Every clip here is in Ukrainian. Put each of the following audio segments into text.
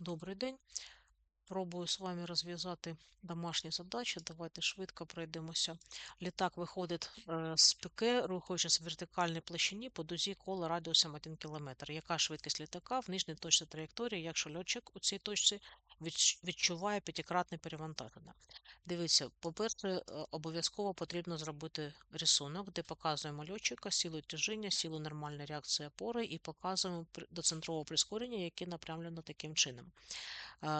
Добрий день. Пробую з вами розв'язати домашні задачі. Давайте швидко пройдемося. Літак виходить е, з піке, рухаючись в вертикальній площині по дузі кола радіусом 1 км. Яка швидкість літака в нижній точці траєкторії, якщо льотчик у цій точці відчуває п'ятикратне перевантаження? Дивіться, по-перше, е, обов'язково потрібно зробити рисунок, де показуємо льотчика, силу тяжіння, силу нормальної реакції опори і показуємо доцентрове прискорення, яке направлено таким чином.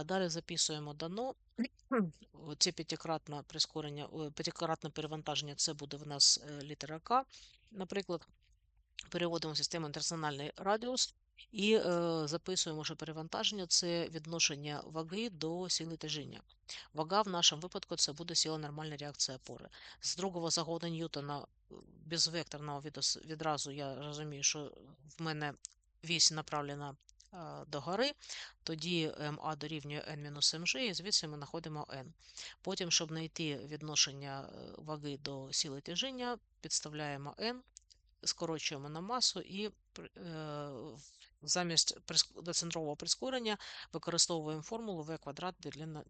Далі записуємо дано. Це п'ятикратне прискорення, п'ятикратне перевантаження, це буде в нас е, літера К, наприклад. Переводимо в систему інтернаціональний радіус і е, записуємо, що перевантаження це відношення ваги до сили тяжіння. Вага в нашому випадку це буде сила нормальної реакції опори. З другого загону Ньютона е, без векторного відос- відразу я розумію, що в мене вісь направлена е, догори, тоді МА дорівнює n-mg, і звідси ми знаходимо n. Потім, щоб знайти відношення е, ваги до сили тяжіння, підставляємо n, скорочуємо на масу і е, замість доцентрового прискорення використовуємо формулу v квадрат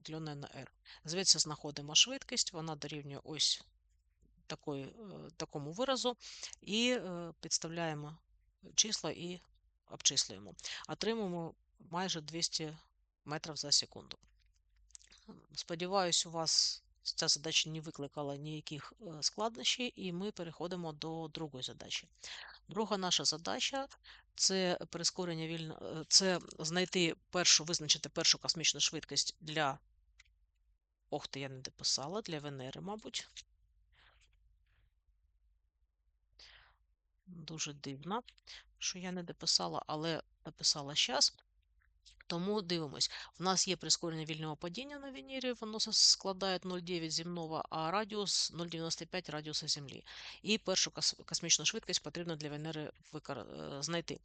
делене на r. Звідси знаходимо швидкість, вона дорівнює ось такої, е, такому виразу, і е, підставляємо числа і обчислюємо. Отримуємо майже 200 метрів за секунду. Сподіваюсь, у вас ця задача не викликала ніяких е, складнощів, і ми переходимо до другої задачі. Друга наша задача це прискорення вільно, е, це знайти першу, визначити першу космічну швидкість для. Ох, ти я не дописала, для Венери, мабуть. Дуже дивно, що я не дописала, але дописала зараз. Тому дивимось. в нас є прискорення вільного падіння на Венері, воно складає 0,9 земного, а радіус 0,95 радіуса Землі. І першу космічну швидкість потрібно для Венери е, знайти.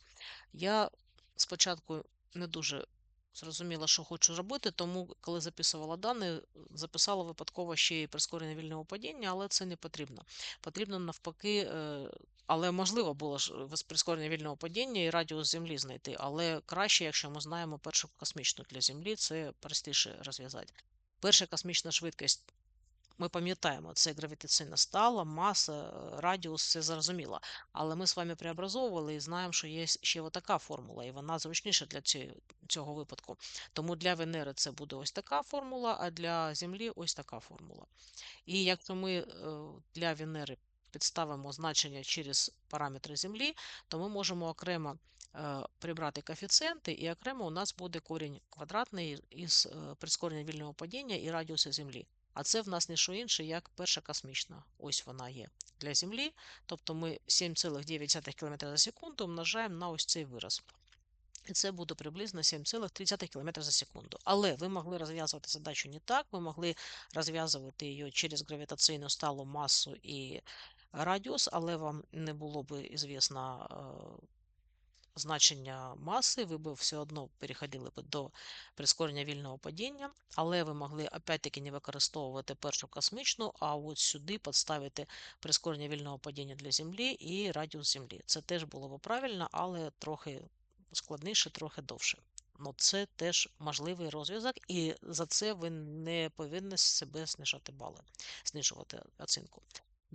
Я спочатку не дуже зрозуміла, що хочу робити, тому коли записувала дані, записала випадково ще й прискорення вільного падіння, але це не потрібно. Потрібно навпаки, е, але можливо було ж прискорення вільного падіння і радіус Землі знайти, але краще, якщо ми знаємо першу космічну для Землі, це простіше розв'язати. Перша космічна швидкість. Ми пам'ятаємо, це гравітаційна стала, маса, е, радіус, це зрозуміло. Але ми з вами преобразовували і знаємо, що є ще отака формула, і вона зручніша для цього випадку. Тому для Венери це буде ось така формула, а для Землі ось така формула. І якщо ми е, для Венери підставимо значення через параметри Землі, то ми можемо окремо е, прибрати коефіцієнти, і окремо у нас буде корінь квадратний із прискорення вільного падіння і радіуса Землі. А це в нас не що інше, як перша космічна. Ось вона є для Землі. Тобто ми 7,9 км за секунду множаємо на ось цей вираз. І це буде приблизно 7,3 км за секунду. Але ви могли розв'язувати задачу не так, ви могли розв'язувати її через гравітаційну сталу масу і радіус, але вам не було би звісно е, значення маси, ви б все одно переходили б до прискорення вільного падіння, але ви могли опять-таки не використовувати першу космічну, а от сюди підставити прискорення вільного падіння для Землі і радіус Землі. Це теж було б правильно, але трохи складніше, трохи довше. Ну, це теж можливий розв'язок, і за це ви не повинні себе знижати бали, знижувати оцінку.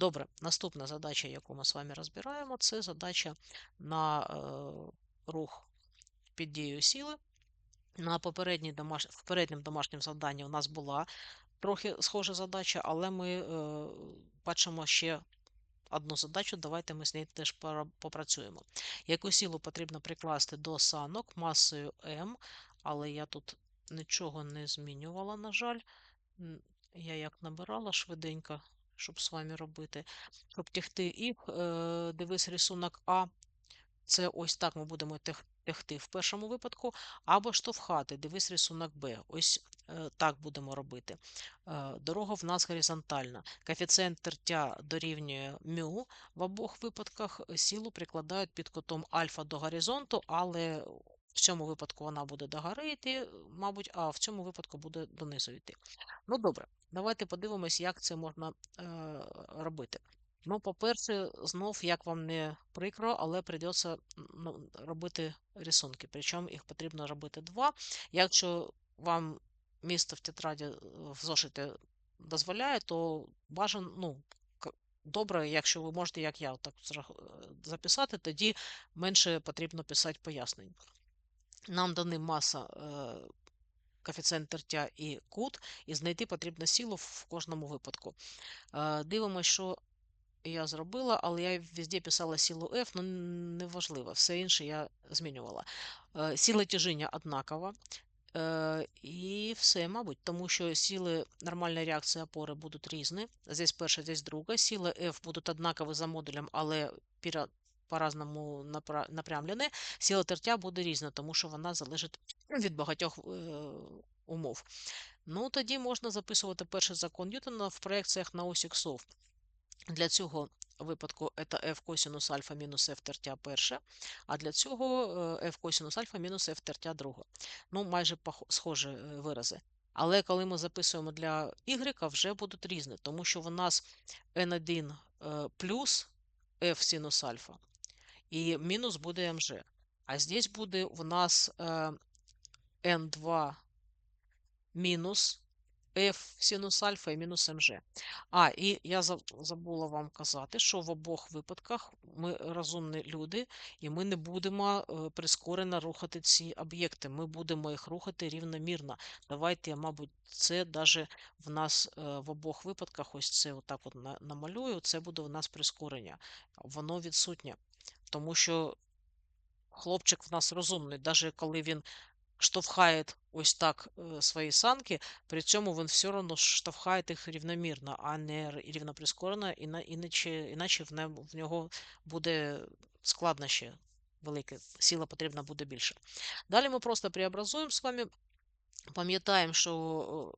Добре, наступна задача, яку ми з вами розбираємо, це задача на е, рух під дією сили. На попередній домаш... в попередньому домашньому завданні у нас була трохи схожа задача, але ми е, бачимо ще одну задачу. Давайте ми з нею теж попрацюємо. Яку силу потрібно прикласти до санок масою М, але я тут нічого не змінювала, на жаль. Я як набирала швиденько, щоб з вами робити, щоб тягти їх. Е, дивись рисунок А. Це ось так ми будемо тягти в першому випадку, або штовхати. Дивись рисунок Б. Ось е, так будемо робити. Е, Дорога в нас горизонтальна. Коефіцієнт тертя дорівнює мю. В обох випадках силу прикладають під кутом альфа до горизонту, але в цьому випадку вона буде догори йти, мабуть, а в цьому випадку буде донизу йти. Ну добре, давайте подивимось, як це можна е, робити. Ну, по-перше, знов, як вам не прикро, але прийдеться ну, робити рисунки. Причому їх потрібно робити два. Якщо вам місце в тетраді е, в зошиті дозволяє, то бажано, ну, добре, якщо ви можете, як я, так записати, тоді менше потрібно писати пояснень. Нам дана маса е, коефіцієнт тертя і кут, і знайти потрібно силу в кожному випадку. Е, Дивимося, що я зробила, але я везде писала силу F, ну неважливо, все інше я змінювала. Е, Сила тяжіння однакова. Е, І все, мабуть, тому що сили нормальної реакції опори будуть різні. Здесь перша, здесь друга. Сили F будуть однакові за модулем, але по-разному напрямлені. Сила тертя буде різна, тому що вона залежить від багатьох е, умов. Ну, тоді можна записувати перший закон Ньютона в проекціях на ось іксов. Для цього випадку це f косінус альфа мінус f тертя перше, а для цього f косінус альфа мінус f тертя друге. Ну, майже схожі е, вирази. Але коли ми записуємо для y, вже будуть різні, тому що в нас n1 е, плюс f синус альфа, і мінус буде МЖ. А здесь буде у нас n2 е, мінус f синус альфа і мінус МЖ. А, і я забула вам казати, що в обох випадках ми розумні люди, і ми не будемо е, прискорено рухати ці об'єкти. Ми будемо їх рухати рівномірно. Давайте, мабуть, це навіть в нас е, в обох випадках, ось це отак от намалюю, це буде у нас прискорення. Воно відсутнє. Тому що хлопчик в нас розумний, навіть коли він штовхає ось так э, свої санки, при цьому він все одно штовхає їх рівномірно, а не рівноприскорено, іначе, іначе в нього буде складнощі велике, сила потрібна буде більше. Далі ми просто преобразуємо з вами, пам'ятаємо, що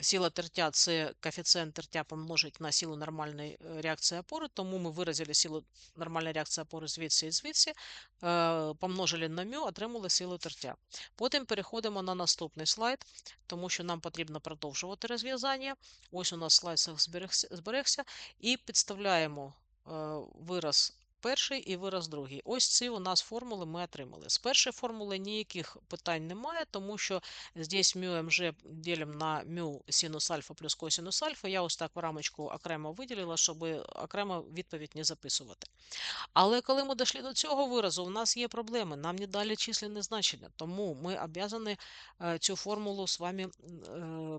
Сила тертя це коефіцієнт тертя помножить на силу нормальної е, реакції опори, тому ми виразили силу нормальної реакції опори звідси і звідси, е, помножили на мю, отримали силу тертя. Потім переходимо на наступний слайд, тому що нам потрібно продовжувати розв'язання. Ось у нас слайд зберегся, і підставляємо е, вираз перший і вираз другий. Ось ці у нас формули ми отримали. З першої формули ніяких питань немає, тому що здесь μ МЖ ділимо на μ синус альфа плюс косинус альфа. Я ось так в рамочку окремо виділила, щоб окремо відповідь не записувати. Але коли ми дійшли до цього виразу, у нас є проблеми. Нам не дали численне значення, тому ми обязані е, цю формулу з вами е,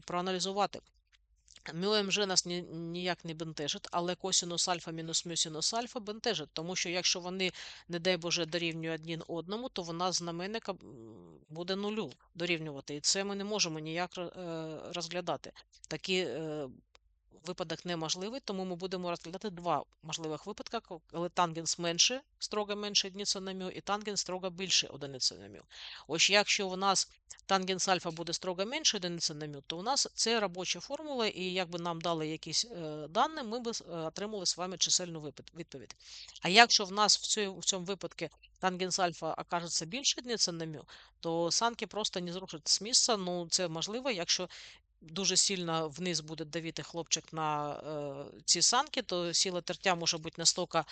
проаналізувати. МЮМЖ нас ні, ніяк не бентежить, але косінус альфа мінус мюсінус альфа бентежить, тому що якщо вони, не дай Боже, дорівнюють один одному, то вона знаменника буде нулю дорівнювати. І це ми не можемо ніяк е, розглядати. Такі е, випадок неможливий, тому ми будемо розглядати два можливих випадки, коли тангенс менше, строго менше одиниця на мю, і тангенс строго більше одиниця на мю. Ось якщо у нас тангенс альфа буде строго менше одиниця на мю, то у нас це робоча формула, і якби нам дали якісь е, дані, ми б е, отримали з вами чисельну відповідь. А якщо в нас в цьому, в цьому випадку тангенс альфа окажеться більше одиниця на мю, то санки просто не зрушать з місця. Ну, це можливо, якщо дуже сильно вниз буде давіти хлопчик на е, ці санки, то сила тертя може бути настільки е,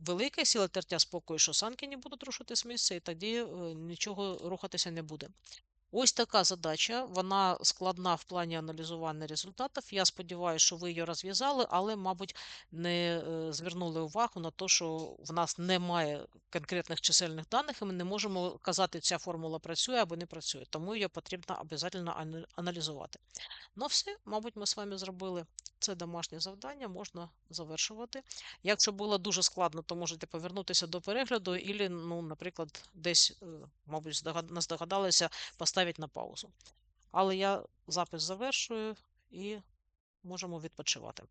велика, сила тертя спокою, що санки не будуть рушити з місця, і тоді е, нічого рухатися не буде. Ось така задача, вона складна в плані аналізування результатів. Я сподіваюся, що ви її розв'язали, але, мабуть, не е, звернули увагу на те, що в нас немає конкретних чисельних даних, і ми не можемо казати, ця формула працює або не працює. Тому її потрібно обов'язково аналізувати. Ну, все, мабуть, ми з вами зробили це домашнє завдання, можна завершувати. Якщо було дуже складно, то можете повернутися до перегляду, і, ну, наприклад, десь, е, мабуть, не здогадалися, поставити на паузу. Але я запис завершую і можемо відпочивати.